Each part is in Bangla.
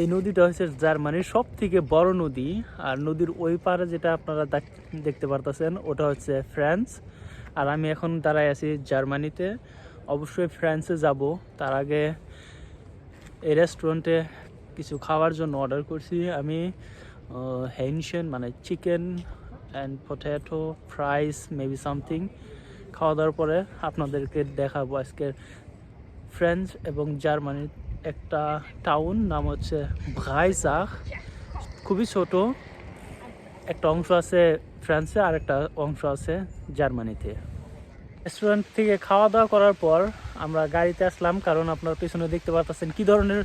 এই নদীটা হচ্ছে জার্মানির সব থেকে বড় নদী। আর নদীর ওই পারে যেটা আপনারা দেখতে পারতেছেন, ওটা হচ্ছে ফ্রান্স। আর আমি এখন দাঁড়ায় আছি জার্মানিতে। অবশ্যই ফ্রান্সে যাব। তার আগে এই রেস্টুরেন্টে কিছু খাওয়ার জন্য অর্ডার করছি। আমি হেনশন মানে chicken and potato fries maybe something খাওয়া দাওয়ার পরে আপনাদেরকে দেখাবো আজকের ফ্রেঞ্চ এবং জার্মানির একটা টাউন নাম হচ্ছে ভাইজাক খুবই ছোট। একটা অংশ আছে ফ্রান্সে আর একটা অংশ আছে জার্মানিতে রেস্টুরেন্ট থেকে খাওয়া দাওয়া করার পর আমরা গাড়িতে আসলাম, কারণ আপনার পিছনে দেখতে পাচ্ছেন কি ধরনের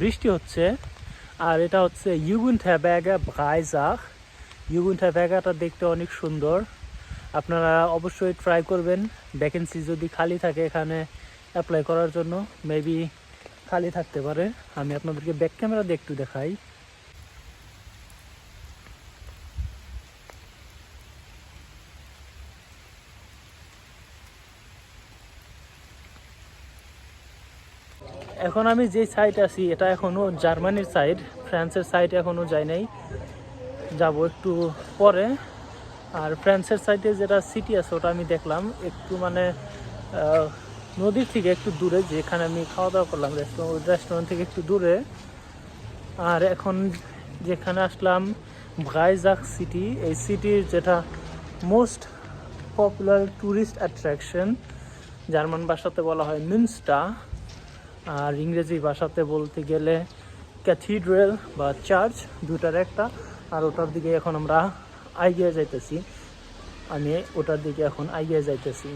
বৃষ্টি হচ্ছে। আর এটা হচ্ছে ইউগুন থ্যাব্যাগা ভাইজাক ইউগুন থ্যাব্যাগাটা দেখতে অনেক সুন্দর। আপনারা অবশ্যই ট্রাই করবেন। ভ্যাকেন্সি যদি খালি থাকে এখানে অ্যাপ্লাই করার জন্য মেবি খালি থাকতে পারে। আমি আপনাদেরকে ব্যাক ক্যামেরা দিয়ে একটু দেখাই। এখন আমি যে সাইড আছি, এটা এখনও জার্মানির সাইড ফ্রান্সের সাইড এখনও যাই নাই। যাব একটু পরে। আর ফ্রান্সের সাইডে যেটা সিটি আছে, ওটা আমি দেখলাম। একটু মানে নদীর থেকে একটু দূরে, যেখানে আমি খাওয়া দাওয়া করলাম রেস্টুরেন্ট রেস্টুরেন্ট থেকে একটু দূরে। আর এখন যেখানে আসলাম ভাইজাক সিটি এই সিটির যেটা most popular tourist attraction German ভাষাতে বলা হয় মিনস্টা আর ইংরেজি ভাষাতে বলতে গেলে ক্যাথিড্রাল বা চার্চ দুটার একটা। আর ওটার দিকে এখন আমরা এগিয়ে যাইতেছি। আমি ওটার দিকে এখন এগিয়ে যাইতেছি।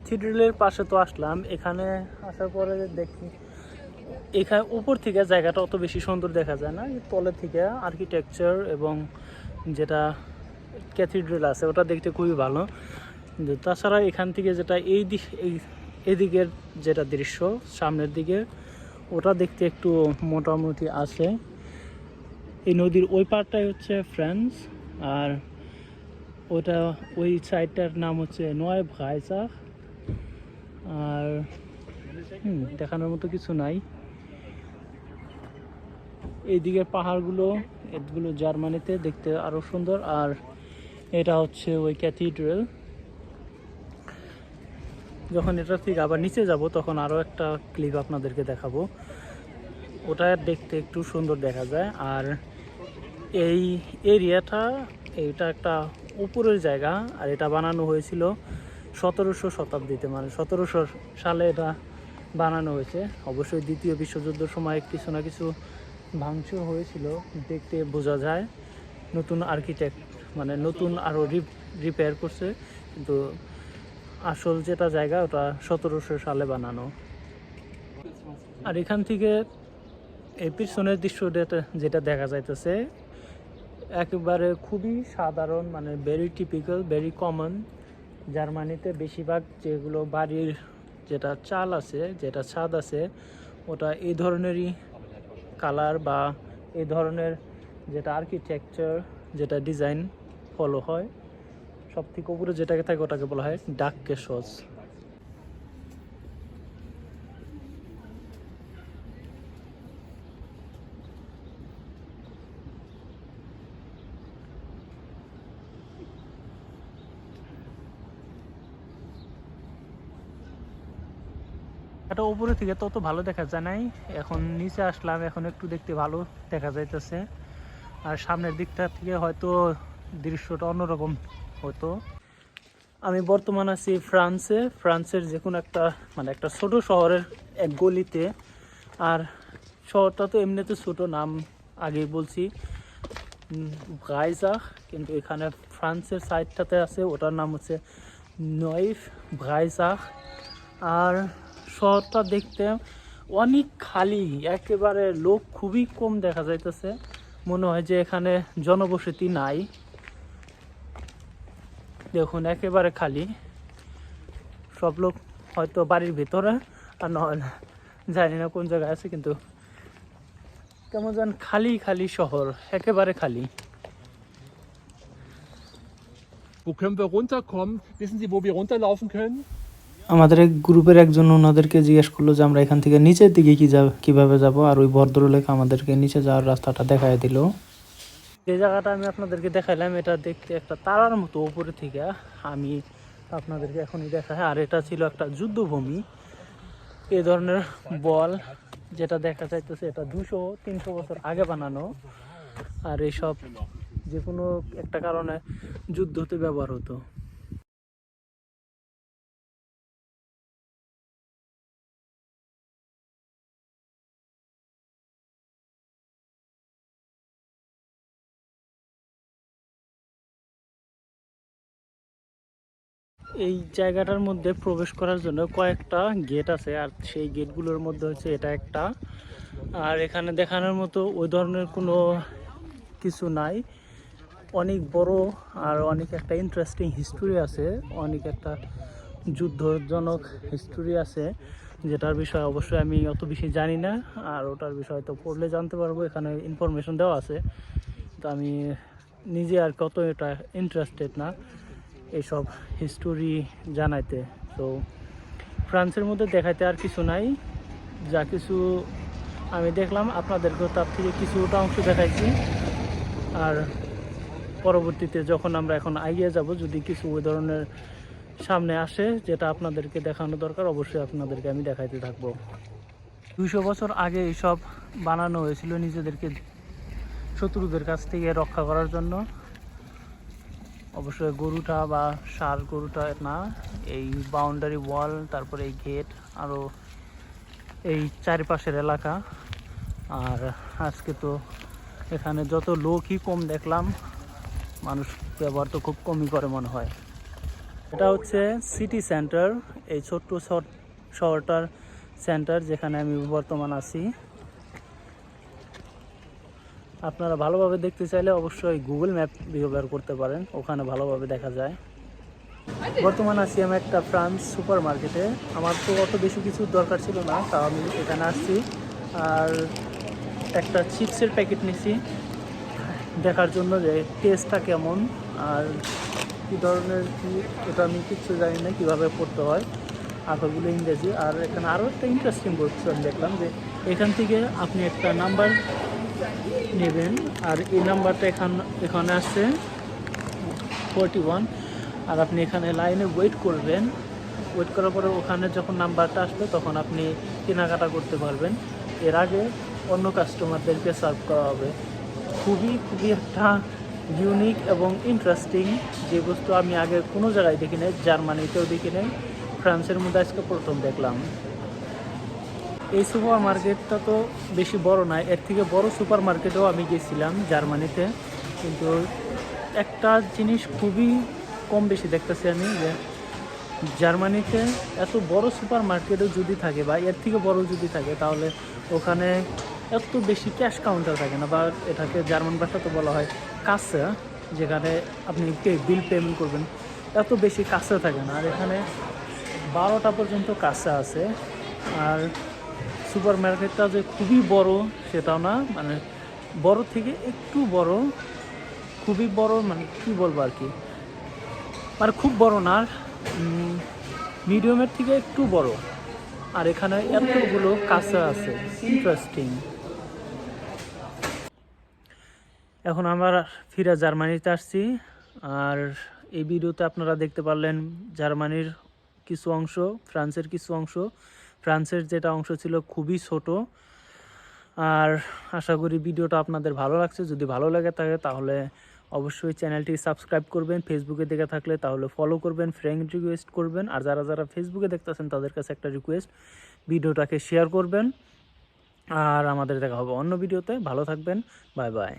ক্যাথিড্রালের পাশে তো আসলাম। এখানে আসার পরে দেখি, এখানে উপর থেকে জায়গাটা অত বেশি সুন্দর দেখা যায় না তলের থেকে আর্কিটেকচার এবং যেটা ক্যাথিড্রাল আছে, ওটা দেখতে খুবই ভালো। তাছাড়া এখান থেকে যেটা এই দিক এদিকের যেটা দৃশ্য, সামনের দিকে, ওটা দেখতে একটু মোটামুটি আছে। এই নদীর ওই পারটাই হচ্ছে ফ্রান্স আর ওটা ওই সাইডটার নাম হচ্ছে নয় ভাইসা আর দেখানোর মতো কিছু নাই। এইদিকের পাহাড়গুলো এগুলো জার্মানিতে দেখতে আরও সুন্দর। আর এটা হচ্ছে ওই ক্যাথিড্রাল। যখন এটা ঠিক আবার নিচে যাব, তখন আরও একটা ক্লিপ আপনাদেরকে দেখাবো। ওটা দেখতে একটু সুন্দর দেখা যায়। আর এই এরিয়াটা এটা একটা উপরের জায়গা। আর এটা বানানো হয়েছিল সতেরোশো শতাব্দীতে মানে সতেরোশো সালে এটা বানানো হয়েছে। অবশ্যই দ্বিতীয় বিশ্বযুদ্ধের সময় কিছু না কিছু ভাঙচুর হয়েছিল। দেখতে বোঝা যায়, নতুন আর্কিটেক্ট মানে নতুন আরও রিপ রিপেয়ার করছে। কিন্তু আসল যেটা জায়গা, ওটা সতেরোশো সালে বানানো। আর এখান থেকে এই পিছনের দৃশ্য যেটা- যেটা দেখা যাইতেছে, একেবারে খুবই সাধারণ মানে ভেরি টিপিক্যাল ভেরি কমন জার্মানিতে বেশিরভাগ যেগুলো বাড়ির যেটা চাল আছে, যেটা ছাদ আছে, ওটা এই ধরনেরই কালার বা এই ধরনের যেটা আর্কিটেকচার যেটা ডিজাইন ফলো হয়। সব থেকে উপরে যেটাকে থাকে ওটাকে বলা হয় ডাক কেশস এটা উপরে থেকে তত ভালো দেখা যায় নাই। এখন নিচে আসলাম, এখন একটু দেখতে ভালো দেখা যাইতেছে। আর সামনের দিকটা থেকে হয়তো দৃশ্যটা অন্যরকম হতো। আমি বর্তমান আছি ফ্রান্সে। ফ্রান্সের যে কোনো একটা মানে একটা ছোট শহরের এক গলিতে। আর শহরটা তো এমনিতে ছোট, নাম আগেই বলছি ভাইজাক কিন্তু এখানে ফ্রান্সের সাইডটাতে আছে, ওটার নাম হচ্ছে নয়েফ ভাইজাক আর শহরটা দেখতে অনেক খালি একেবারে লোক খুবই কম দেখা যাইতেছে মনে হয় যে এখানে জনবসতি নাই দেখুন একেবারে খালি সব লোক হয়তো বাড়ির ভিতরে আর নয় না জানি না কোন জায়গায় আছে কিন্তু কেমন যেন খালি খালি শহর একেবারে খালি Wo können wir runterkommen? Wissen Sie, wo wir runterlaufen können? আমাদের এক গ্রুপের একজন ওনাদেরকে জিজ্ঞেস করল যে, আমরা এখান থেকে নিচের দিকে কি যাব কীভাবে যাব? আর ওই ভদ্রলোক আমাদেরকে নিচে যাওয়ার রাস্তাটা দেখায় দিল। যে জায়গাটা আমি আপনাদেরকে দেখাইলাম, এটা দেখতে একটা তারার মতো উপরে থেকে। আমি আপনাদেরকে এখনই দেখাই। আর এটা ছিল একটা যুদ্ধভূমি। এ ধরনের বল যেটা দেখা যাইতেছে, এটা দুশো, তিনশো বছর আগে বানানো। আর এইসব যে কোনো একটা কারণে যুদ্ধতে ব্যবহার হতো এই জায়গাটার মধ্যে প্রবেশ করার জন্য কয়েকটা গেট আছে, আর সেই গেটগুলোর মধ্যে হচ্ছে এটা একটা। আর এখানে দেখানোর মতো ওই ধরনের কোনো কিছু নাই। অনেক বড় আর অনেক একটা ইন্টারেস্টিং হিস্টোরি আছে, অনেক একটা যুদ্ধজনক হিস্টোরি আছে, যেটার বিষয়ে অবশ্যই আমি অত বেশি জানি না, আর ওটার বিষয়ে তো পড়লে জানতে পারব, এখানে ইনফরমেশন দেওয়া আছে। তো আমি নিজে আর কত এটা ইন্টারেস্টেড না। এইসব হিস্টোরি জানাইতে। তো ফ্রান্সের মধ্যে দেখাইতে আর কিছু নাই। যা কিছু আমি দেখলাম আপনাদেরকেও তার থেকে কিছুটা অংশ দেখাইছি। আর পরবর্তীতে যখন আমরা এখন এগিয়ে যাব, যদি কিছু ওই ধরনের সামনে আসে, যেটা আপনাদেরকে দেখানো দরকার, অবশ্যই আপনাদেরকে আমি দেখাইতে থাকব। দুইশো বছর আগে এইসব বানানো হয়েছিল নিজেদেরকে শত্রুদের কাছ থেকে রক্ষা করার জন্য। অবশ্যই গরুটা বা সার গরুটা না, এই বাউন্ডারি ওয়াল তারপরে এই গেট আরও এই চারিপাশের এলাকা। আর আজকে তো এখানে যত লোকই কম দেখলাম, মানুষ ব্যবহার তো খুব কমই করে মনে হয়। এটা হচ্ছে সিটি সেন্টার এই ছোট্ট শহর- শহরটার সেন্টার যেখানে আমি বর্তমান আছি। আপনারা ভালোভাবে দেখতে চাইলে অবশ্যই গুগল ম্যাপ ব্যবহার করতে পারেন, ওখানে ভালোভাবে দেখা যায়। বর্তমান আছি আমি একটা ফ্রান্স সুপার মার্কেটে আমার তো অত বেশি কিছু দরকার ছিল না, তাও আমি এখানে আসছি। আর একটা চিপসের প্যাকেট নিছি, দেখার জন্য যে টেস্টটা কেমন, আর কী ধরনের কি, এটা আমি কিচ্ছু জানি না কীভাবে পড়তে হয়। আঁকাগুলো ইংরেজি। আর এখানে আরও একটা ইন্টারেস্টিং বস্তু আমি দেখলাম যে এখান থেকে আপনি একটা নাম্বার নেবেন। আর এই নাম্বারটা এখান এখানে আসছে ফোরটি ওয়ান। আর আপনি এখানে লাইনে ওয়েট করবেন। ওয়েট করার পরে ওখানে যখন নাম্বারটা আসবে, তখন আপনি কেনাকাটা করতে পারবেন। এর আগে অন্য কাস্টমারদেরকে সার্ভ করা হবে। খুবই খুবই একটা ইউনিক এবং ইন্টারেস্টিং যে বস্তু আমি আগে কোনো জায়গায় দেখি নাই জার্মানিতেও দেখি নাই ফ্রান্সের মধ্যে আজকে প্রথম দেখলাম। এই সুপার মার্কেটটা তো বেশি বড় নয় এর থেকে বড় সুপার মার্কেটেও আমি গেছিলাম জার্মানিতে। কিন্তু একটা জিনিস খুবই কম বেশি দেখতেছি আমি যে জার্মানিতে এত বড় সুপার মার্কেটও যদি থাকে বা এর থেকে বড় যদি থাকে, তাহলে ওখানে এত বেশি ক্যাশ কাউন্টার থাকে না বা এটাকে জার্মান ভাষা তো বলা হয় কাছে, যেখানে আপনি বিল পেমেন্ট করবেন, এত বেশি কাছে থাকে না। আর এখানে বারোটা পর্যন্ত কাছে আছে। আর সুপার মার্কেটটা যে খুবই বড় সেটাও না মানে বড় থেকে একটু বড়, খুবই বড় মানে কি বলব আর কি? মানে খুব বড় না মিডিয়ামের থেকে একটু বড়। আর এখানে এতগুলো কাছে আছে ইন্টারেস্টিং এখন আমরা ফিরা জার্মানিতে আসছি, আর এই ভিডিওতে আপনারা দেখতে পারলেন জার্মানির কিছু অংশ, ফ্রান্সের কিছু অংশ। ফ্রান্সের যেটা অংশ ছিল খুবই ছোট। আর আশা করি ভিডিওটা আপনাদের ভালো লাগছে। যদি ভালো লাগে থাকে, তাহলে অবশ্যই চ্যানেলটি সাবস্ক্রাইব করবেন, ফেসবুকে দেখে থাকলে তাহলে ফলো করবেন ফ্রেন্ড রিকোয়েস্ট করবেন। আর যারা যারা ফেসবুকে দেখতেছেন, তাদের কাছে একটা রিকোয়েস্ট ভিডিওটাকে শেয়ার করবেন। আর আমাদের দেখা হবে অন্য ভিডিওতে। ভালো থাকবেন। Bye bye